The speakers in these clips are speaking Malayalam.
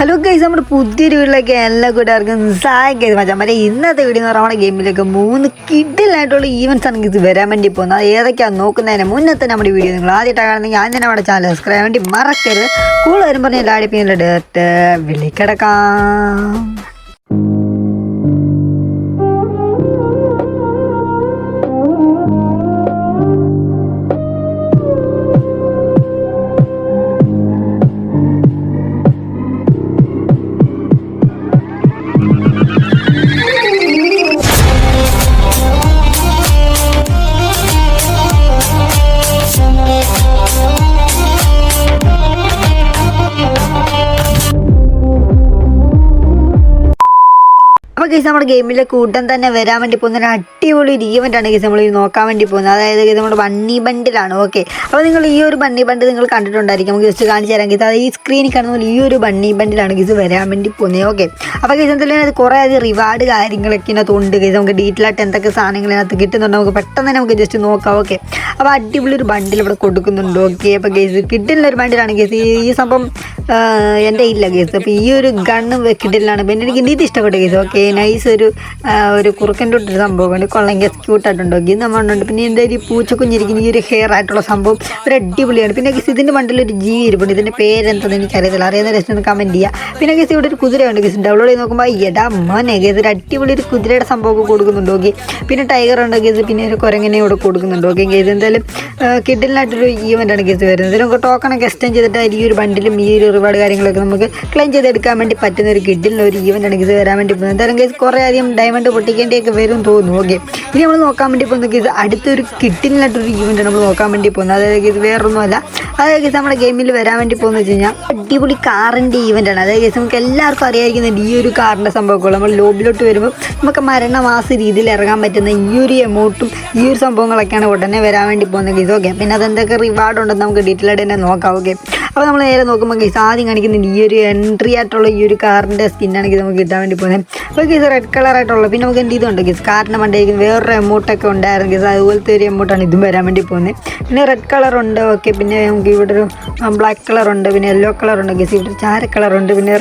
ഹലോ ഗൈസ് നമ്മുടെ പുതിയൊരു വീട്ടിലേക്ക് എല്ലാ കൂട്ടുകാർക്കും സായ ഗൈസ് മച്ചാൻ മറ്റേ ഇന്നത്തെ വീഡിയോ എന്ന് പറയുന്ന ഗെയിമിലേക്ക് മൂന്ന് കിഡിലായിട്ടുള്ള ഈവൻസ് ആണ് ഇത് വരാൻ വേണ്ടി പോകുന്നത്. അത് ഏതൊക്കെയാണ് നോക്കുന്നതിന് മുന്നേ തന്നെ നമ്മുടെ വീഡിയോ നിങ്ങൾ ആദ്യമായിട്ടാണ് കാണുന്നെങ്കിൽ ആദ്യം നമ്മുടെ ചാനൽ സബ്സ്ക്രൈബ് വേണ്ടി മറക്കരുത്. കൂടുതൽ വരുമ്പോൾ ഡയറക്റ്റ് അടിപ്പിക്കുന്ന വിളിക്കിടക്കാം. കേസ് നമ്മുടെ ഗെയിമിലെ കൂട്ടം തന്നെ വരാൻ വേണ്ടി പോകുന്ന അടിപൊളി ഒരു ഈവന്റ് ആണ് ഗൈസ് നമ്മൾ നോക്കാൻ വേണ്ടി പോകുന്നത്. അതായത് ഗൈസ് നമ്മുടെ ബണ്ണി ബണ്ടിലാണ് ഓക്കെ അപ്പോൾ നിങ്ങൾ ഈ ഒരു ബണ്ണി ബണ്ട് നിങ്ങൾ കണ്ടിട്ടുണ്ടായിരിക്കും. നമുക്ക് ജസ്റ്റ് കാണിച്ചു തരാം ഗീസ്. അത് ഈ സ്ക്രീനിൽ കാണുന്ന ഈ ഒരു ബണ്ണി ബണ്ടിലാണ് ഗീസ് വരാൻ വേണ്ടി പോകുന്നത് ഓക്കെ അപ്പോൾ ഗൈസ് എന്തായാലും അത് കുറേ അധികം റിവാർഡ് കാര്യങ്ങളൊക്കെ ഇതിനകത്ത് ഉണ്ട് ഗൈസ്. നമുക്ക് ഡീറ്റെയിൽ ആയിട്ട് എന്തൊക്കെ സാധനങ്ങൾ ഇതിനകത്ത് കിട്ടുന്നുണ്ട് നമുക്ക് പെട്ടെന്ന് തന്നെ നമുക്ക് ജസ്റ്റ് നോക്കാം ഓക്കെ അപ്പോൾ അടിപൊളി ഒരു ബണ്ടിൽ ഇവിടെ കൊടുക്കുന്നുണ്ട് ഓക്കെ അപ്പോൾ ഗൈസ് കിട്ടുന്ന ഒരു ബണ്ടിലാണ് ഗൈസ്. ഈ സംഭവം എന്റെ ഇല്ല കേസ് അപ്പോൾ ഈ ഒരു ഗണ്ണ് കിട്ടലാണ് പിന്നെ എനിക്ക് ഇത് ഇഷ്ടപ്പെട്ട കേസ് ഓക്കെ നൈസ് ഒരു ഒരു കുറുക്കന്റെ ഒരു സംഭവമാണ്. കൊള്ളെങ്കിൽ ക്യൂട്ടായിട്ടുണ്ട് ഓക്കെ ഇത് നമ്മളുണ്ട് പിന്നെ എന്റെ ഒരു പൂച്ചക്കുഞ്ഞിരിക്കുന്ന ഈ ഒരു ഹെയർ ആയിട്ടുള്ള സംഭവം? ഒരു അടിപൊളിയാണ്. പിന്നെ ഗസ് ഇതിന്റെ മണ്ടിൽ ഒരു ജീവി ഇരിപ്പുണ്ട്. ഇതിന്റെ പേരെന്തെന്ന് എനിക്കറിയത്തില്ല. അറിയുന്ന രസം കമന്റ് ചെയ്യുക പിന്നെ ഗസ് ഇവിടെ ഒരു കുതിരയുണ്ട് ഗസ് ഡൗൺലോഡ് ചെയ്ത് നോക്കുമ്പോൾ എടാ മോനെ ഗസ് ഒരു അടിപൊളി ഒരു കുതിരയുടെ സംഭവമൊക്കെ കൊടുക്കുന്നുണ്ടോ പിന്നെ ടൈഗർ ഉണ്ട് ഗസ് പിന്നെ ഒരു കുരങ്ങനെ ഇവിടെ കൊടുക്കുന്നുണ്ടോ ഓക്കെ ഗസ് എന്തായാലും കിഡിലായിട്ടൊരു ഈവന്റാണ് ഗസ് വരുന്നത്. നമുക്ക് ടോക്കണൊക്കെ എക്സ്റ്റെൻഡ് ചെയ്തിട്ട് ഈ ഒരു ബണ്ടിലും ഈ ഒരു റിവാർഡ് കാര്യങ്ങളൊക്കെ നമുക്ക് ക്ലെയിം ചെയ്തെടുക്കാൻ വേണ്ടി പറ്റുന്ന ഒരു കിഡിലിന് ഒരു ഈവന്റാണ് ഗസ് വരാൻ വേണ്ടി പോകുന്നത്. എന്തായാലും കേസ് കുറേ അധികം ഡയമണ്ട് പൊട്ടിക്കേണ്ടിയൊക്കെ വരും തോന്നുന്നു. ഓക്കെ ഇനി നമ്മൾ നോക്കാൻ വേണ്ടി പോകുന്നത് ഇത് അടുത്തൊരു കിട്ടിനായിട്ടൊരു ഈവന്റ് നമ്മൾ നോക്കാൻ വേണ്ടി പോകുന്നത്. അതായത് ഇത് വേറൊന്നുമല്ല. അതായത് നമ്മുടെ ഗെയിമിൽ വരാൻ വേണ്ടി പോകുന്നത് വെച്ച് കഴിഞ്ഞാൽ അടിപൊളി കാറിന്റെ ഈവന്റാണ് അതായത് നമുക്ക് എല്ലാവർക്കും അറിയാമായിരിക്കുന്നുണ്ട് ഈ ഒരു കാറിന്റെ സംഭവങ്ങൾ നമ്മൾ ലോബിലോട്ട് വരുമ്പോൾ നമുക്ക് മരണമാസ രീതിയിൽ ഇറങ്ങാൻ പറ്റുന്ന ഈ ഒരു എമൗണ്ടും ഈ ഒരു സംഭവങ്ങളൊക്കെയാണ് ഉടനെ വരാൻ വേണ്ടി പോകുന്നത് ഓക്കെ പിന്നെ അതെന്തൊക്കെ റിവാർഡ് ഉണ്ടെന്ന് നമുക്ക് ഡീറ്റെയിൽ ആയിട്ട് തന്നെ നോക്കാം. ഓക്കെ അപ്പോൾ നമ്മൾ നേരെ നോക്കുമ്പോൾ കേസ് ആദ്യം കാണിക്കുന്നുണ്ട് ഈ ഒരു എൻട്രി ആയിട്ടുള്ള ഈ ഒരു കാറിന്റെ സ്കിന്നാണ് കേസ് നമുക്ക് കിട്ടാൻ വേണ്ടി പോകുന്നത്. അപ്പോൾ കേസ് റെഡ് കളർ ആയിട്ടുള്ള പിന്നെ നമുക്ക് എന്ത് ഇതുണ്ട് ഗീസ് കാറിന്റെ മണ്ടേക്ക് വേറൊരു എമൗണ്ടൊക്കെ ഉണ്ടായിരുന്നു ഗീസ് അതുപോലത്തെ ഒരു എമൗണ്ടാണ് ഇതും വരാൻ വേണ്ടി പോകുന്നത്. പിന്നെ റെഡ് കളർ ഉണ്ട് ഓക്കെ പിന്നെ നമുക്ക് ഇവിടെ ഒരു ബ്ലാക്ക് കളർ ഉണ്ട് പിന്നെ യെല്ലോ കളർ ഉണ്ട് ഗീസ് ഇവിടെ ചാര കളർ ഉണ്ട് പിന്നെ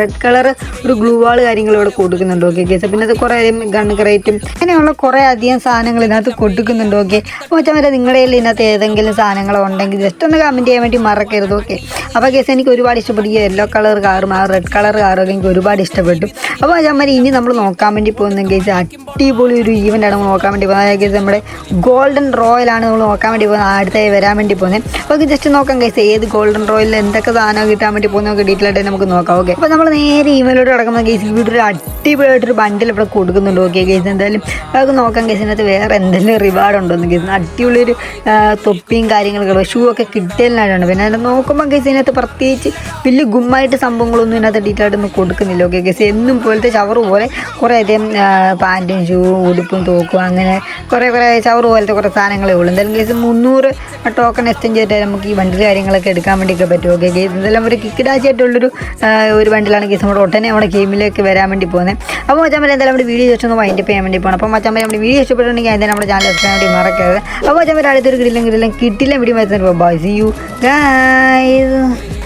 റെഡ് കളർ ഒരു ഗ്ലൂ വാൾ കാര്യങ്ങൾ ഇവിടെ കൊടുക്കുന്നുണ്ട് ഓക്കെ ഗീസ് പിന്നെ അത് കുറേ ഗൺ ക്രേറ്റും അങ്ങനെയുള്ള കുറേ അധികം സാധനങ്ങൾ ഇതിനകത്ത് കൊടുക്കുന്നുണ്ട് ഓക്കെ അപ്പോൾ വരെ നിങ്ങളുടെ കയ്യിൽ ഇതിനകത്ത് ഏതെങ്കിലും സാധനങ്ങളോ ഉണ്ടെങ്കിൽ ജസ്റ്റ് ഒന്ന് കമന്റ് ചെയ്യാൻ വേണ്ടി മറക്കരുത് ഓക്കെ അപ്പോൾ കേസ് എനിക്ക് ഒരുപാട് ഇഷ്ടപ്പെട്ടു. ഈ യെല്ലോ കളർ കാറും ആ റെഡ് കളർ കാറും എനിക്ക് ഒരുപാട് ഇഷ്ടപ്പെട്ടു. അപ്പോൾ വരെ ഇനി നമ്മൾ നോക്കാൻ വേണ്ടി പോകുന്ന കേസ് അടിപൊളി ഒരു ഈവന്റാണ് നമ്മൾ നോക്കാൻ വേണ്ടി പോകുന്നത്. അതായത് നമ്മുടെ ഗോൾഡൻ റോയലാണ് നമ്മൾ നോക്കാൻ വേണ്ടി പോകുന്നത്. അടുത്തായി വരാൻ വേണ്ടി പോകുന്നത്. അപ്പോൾ ജസ്റ്റ് നോക്കാം കേസ് ഏത് ഗോൾഡൻ റോയലിൽ എന്തൊക്കെ സാധനം കിട്ടാൻ വേണ്ടി പോകുന്ന നമുക്ക് ഡീറ്റെയിൽ ആയിട്ട് നമുക്ക് നോക്കാം. ഓക്കെ അപ്പോൾ നമ്മൾ നേരെ ഇമെയിലോട്ട് കിടക്കുന്ന കേസ് ഇവിടെ ഒരു അടിപൊളിയായിട്ടൊരു ബണ്ടിൽ ഇവിടെ കൊടുക്കുന്നുണ്ട്. ഓക്കെ കേസ് എന്തായാലും നമുക്ക് നോക്കാം കേസിനകത്ത് വേറെ എന്തെങ്കിലും റിവാർഡ് ഉണ്ടോ എന്ന് കേസ് അടിപൊളി ഒരു ആ, തൊപ്പിയും കാര്യങ്ങളൊക്കെ ഷൂ ഒക്കെ കിട്ടിയതിനായിട്ടാണ് പിന്നെ അതിനെ നോക്കുമ്പോൾ കേസ് ഇതിനകത്ത് പ്രത്യേകിച്ച് വലിയ ഗുമ്മായിട്ട് സംഭവങ്ങളൊന്നും ഇതിനകത്ത് ഡീറ്റെയിൽ ആയിട്ടൊന്നും കൊടുക്കുന്നില്ല. ഓക്കെ ഗസ് എന്നും പോലത്തെ ചവർ പോലെ കുറേ അധികം പാന്റും ഷൂ ഉടുപ്പും തോക്കും അങ്ങനെ കുറേ കുറേ ചവർ പോലത്തെ കുറേ സാധനങ്ങളേ ഉള്ളൂ. എന്തായാലും ഗസ് മുന്നൂറ് ടോക്കൺ എക്സ്ചേഞ്ച് ചെയ്തിട്ട് നമുക്ക് ഈ വണ്ടിയിൽ കാര്യങ്ങളൊക്കെ എടുക്കാൻ വേണ്ടിയൊക്കെ പറ്റും. ഓക്കെ ഗസ് എന്തെല്ലാം ഒരു കിക്കിടാച്ചായിട്ടുള്ളൊരു ഒരു വണ്ടിയിലാണ് ഗസ് നമ്മുടെ ഒട്ടനെ നമ്മുടെ ഗെയിമിലേക്ക് വരാൻ വേണ്ടി പോകുന്നത്. അപ്പോൾ മച്ചാൻ എന്തായാലും നമ്മുടെ വീഡിയോ ജസ്റ്റ് ഒന്ന് വൈൻഡ് ചെയ്യാൻ വേണ്ടി പോകണം അപ്പോൾ മച്ചാൻ നമ്മുടെ വീഡിയോ ഇഷ്ടപ്പെട്ടുണ്ടെങ്കിൽ അതിന് നമ്മുടെ ചാനൽ സബ്സ്ക്രൈബ് വേണ്ടി മറക്കരുത്. അപ്പോൾ മച്ചാൻ അടുത്തൊരു ഗ്രില്ലും ഗ്രില്ലും കിട്ടില്ല വീഡിയോ വരുന്നത് ബൈ സി യു ഗൈസ്